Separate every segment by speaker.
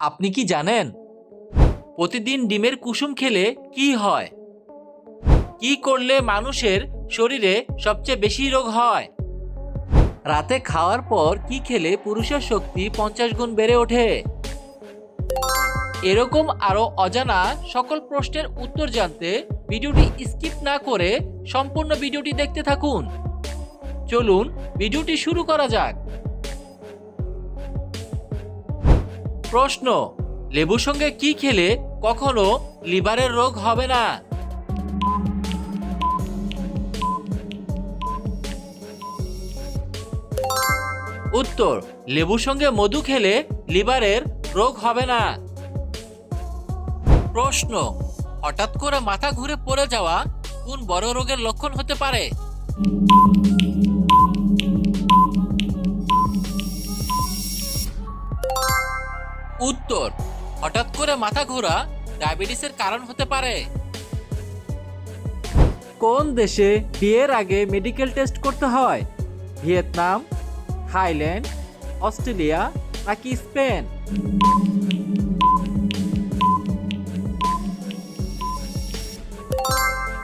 Speaker 1: আপনি কি জানেন? প্রতিদিন ডিমের কুসুম খেলে কি হয়? কি করলে মানুষের শরীরে সবচেয়ে বেশি রোগ হয়? রাতে খাওয়ার পর কি খেলে পুরুষের শক্তি পঞ্চাশ গুণ বেড়ে ওঠে? এরকম আরও অজানা সকল প্রশ্নের উত্তর জানতে ভিডিওটি স্কিপ না করে সম্পূর্ণ ভিডিওটি দেখতে থাকুন। চলুন, ভিডিওটি শুরু করা যাক। প্রশ্ন, লেবুর সঙ্গে কি খেলে কখনো লিভারের রোগ হবে না? উত্তর, লেবুর সঙ্গে মধু খেলে লিভারের রোগ হবে না। প্রশ্ন, হঠাৎ করে মাথা ঘুরে পড়ে যাওয়া কোন বড় রোগের লক্ষণ হতে পারে? উত্তর। হঠাৎ করে মাথা ঘোরা ডায়াবেটিসের কারণ হতে পারে। কোন দেশে বিয়ের আগে মেডিকেল টেস্ট করতে হয়? ভিয়েতনাম, থাইল্যান্ড, অস্ট্রেলিয়া নাকি স্পেন?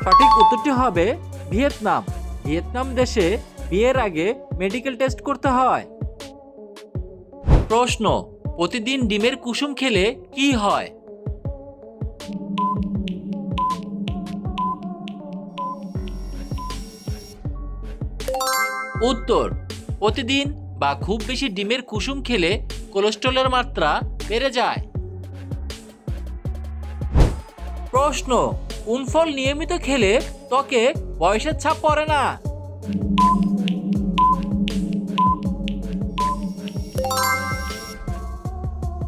Speaker 1: সঠিক উত্তরটি হবে ভিয়েতনাম। ভিয়েতনাম দেশে বিয়ের আগে মেডিকেল টেস্ট করতে হয়। প্রশ্ন প্রতিদিন ডিমের কুসুম খেলে কি হয়? উত্তর, প্রতিদিন বা খুব বেশি ডিমের কুসুম খেলে কোলেস্ট্রলের মাত্রা বেড়ে যায়। প্রশ্ন, কোন ফল নিয়মিত খেলে ত্বকে বয়সের ছাপ পড়ে না?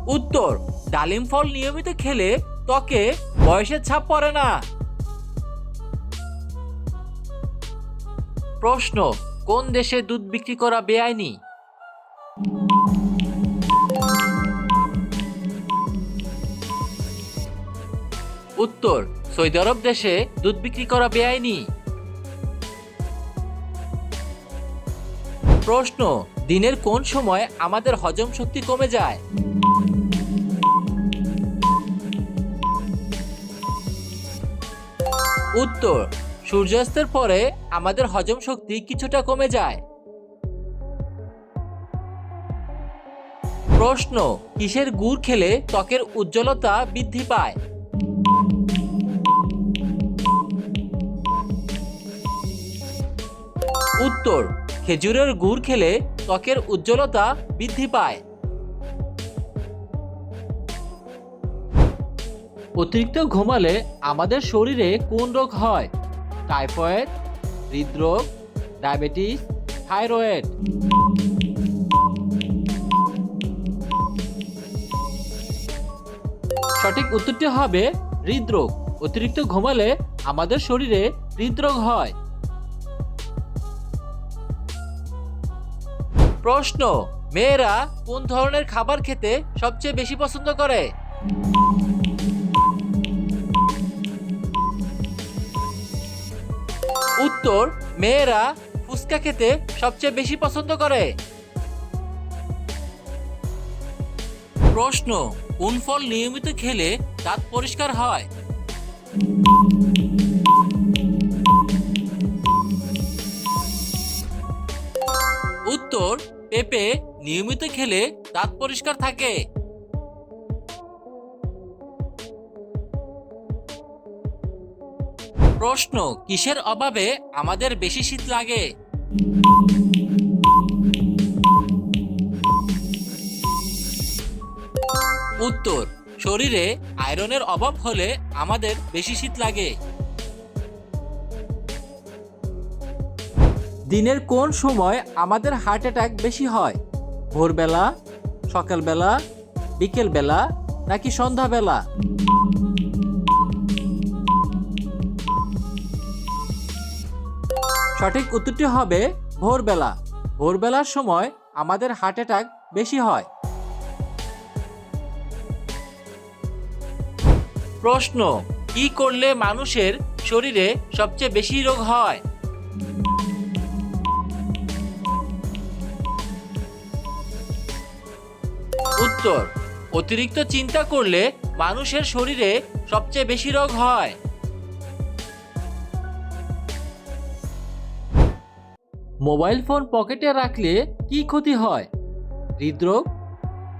Speaker 1: উত্তর, ডালিম ফল নিয়মিত খেলে ত্বকে বয়সের ছাপ পড়ে না। প্রশ্ন, কোন দেশে দুধ বিক্রি করা বেআইনি? উত্তর, সৌদি আরব দেশে দুধ বিক্রি করা বেআইনি। প্রশ্ন, দিনের কোন সময় আমাদের হজম শক্তি কমে যায়? উত্তর, সূর্যাস্তের পরে আমাদের হজম শক্তি কিছুটা কমে যায়। প্রশ্ন, কিসের গুড় খেলে ত্বকের উজ্জ্বলতা বৃদ্ধি পায়? উত্তর, খেজুরের গুড় খেলে ত্বকের উজ্জ্বলতা বৃদ্ধি পায়। অতিরিক্ত ঘুমালে আমাদের শরীরে কোন রোগ হয়? টাইফয়েড, হৃদরোগ, ডায়াবেটিস, থাইরয়েড। সঠিক উত্তরটি হবে হৃদরোগ। অতিরিক্ত ঘুমালে আমাদের শরীরে হৃদরোগ হয়। প্রশ্ন, মেয়েরা কোন ধরনের খাবার খেতে সবচেয়ে বেশি পছন্দ করে? উত্তর, মেয়েরা ফুচকা খেতে সবচেয়ে বেশি পছন্দ করে। প্রশ্ন, কোন ফল নিয়মিত খেলে দাঁত পরিষ্কার হয়? উত্তর, পেঁপে নিয়মিত খেলে দাঁত পরিষ্কার থাকে। প্রশ্ন, কিসের অভাবে আমাদের বেশি শীত লাগে? উত্তর, শরীরে আয়রনের অভাব হলে আমাদের বেশি শীত লাগে। দিনের কোন সময় আমাদের হার্ট অ্যাটাক বেশি হয়? ভোরবেলা, সকালবেলা, বিকেলবেলা, নাকি সন্ধ্যাবেলা? সঠিক উত্তরটি হবে ভোরবেলা। ভোরবেলার সময় আমাদের হার্ট অ্যাটাক বেশি হয়। প্রশ্ন, কি করলে মানুষের শরীরে সবচেয়ে বেশি রোগ হয়? উত্তর, অতিরিক্ত চিন্তা করলে মানুষের শরীরে সবচেয়ে বেশি রোগ হয়। মোবাইল ফোন পকেটে রাখলে কি ক্ষতি হয়? হৃদরোগ,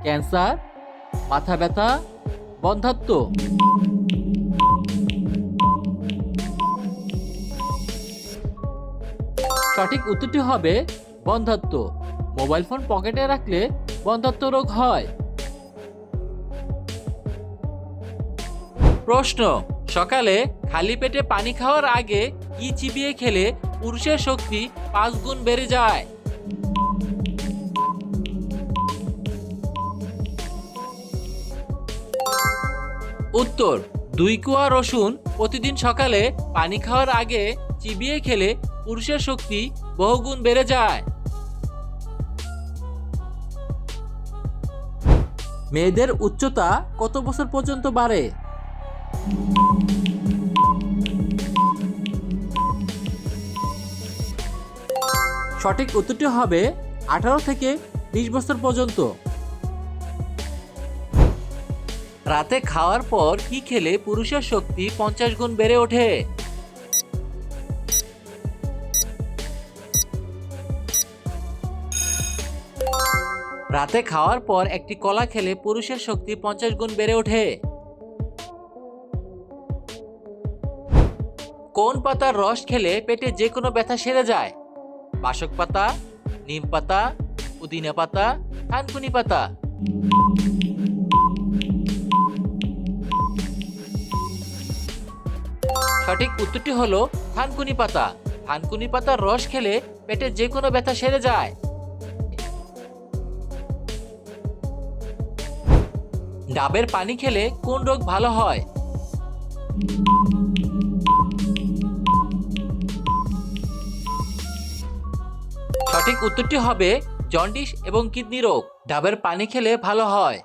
Speaker 1: ক্যান্সার, মাথা ব্যথা, বন্ধাত্ম। সঠিক উত্তরটি হবে বন্ধাত্ম। মোবাইল ফোন পকেটে রাখলে বন্ধাত্ম রোগ হয়। প্রশ্ন, সকালে খালি পেটে পানি খাওয়ার আগে কি চিবিয়ে খেলে পুরুষের শক্তি পাঁচ গুণ বেড়ে যায়। উত্তর, দুই কুয়া রসুন প্রতিদিন সকালে পানি খাওয়ার আগে চিবিয়ে খেলে পুরুষের শক্তি বহুগুণ বেড়ে যায়। মেয়েদের উচ্চতা কত বছর পর্যন্ত বাড়ে? সঠিক উত্তরটি হবে আঠারো থেকে বিশ বছর পর্যন্ত। রাতে খাওয়ার পর কি খেলে পুরুষের শক্তি পঞ্চাশ গুণ বেড়ে ওঠে? রাতে খাওয়ার পর একটি কলা খেলে পুরুষের শক্তি পঞ্চাশ গুণ বেড়ে ওঠে। কোন পাতার রস খেলে পেটে যে কোনো ব্যথা সেরে যায়? বাসক পাতা, নিম পাতা, পুদিনা পাতা থানকুনি পাতা। সঠিক উত্তরটি হলো থানকুনি পাতা। থানকুনি পাতার রস খেলে পেটে যে কোনো ব্যথা সেরে যায়। ডাবের পানি খেলে কোন রোগ ভালো হয়? সঠিক উত্তরটি হবে জন্ডিস এবং কিডনি রোগ। ডাবের পানি খেলে ভালো হয়।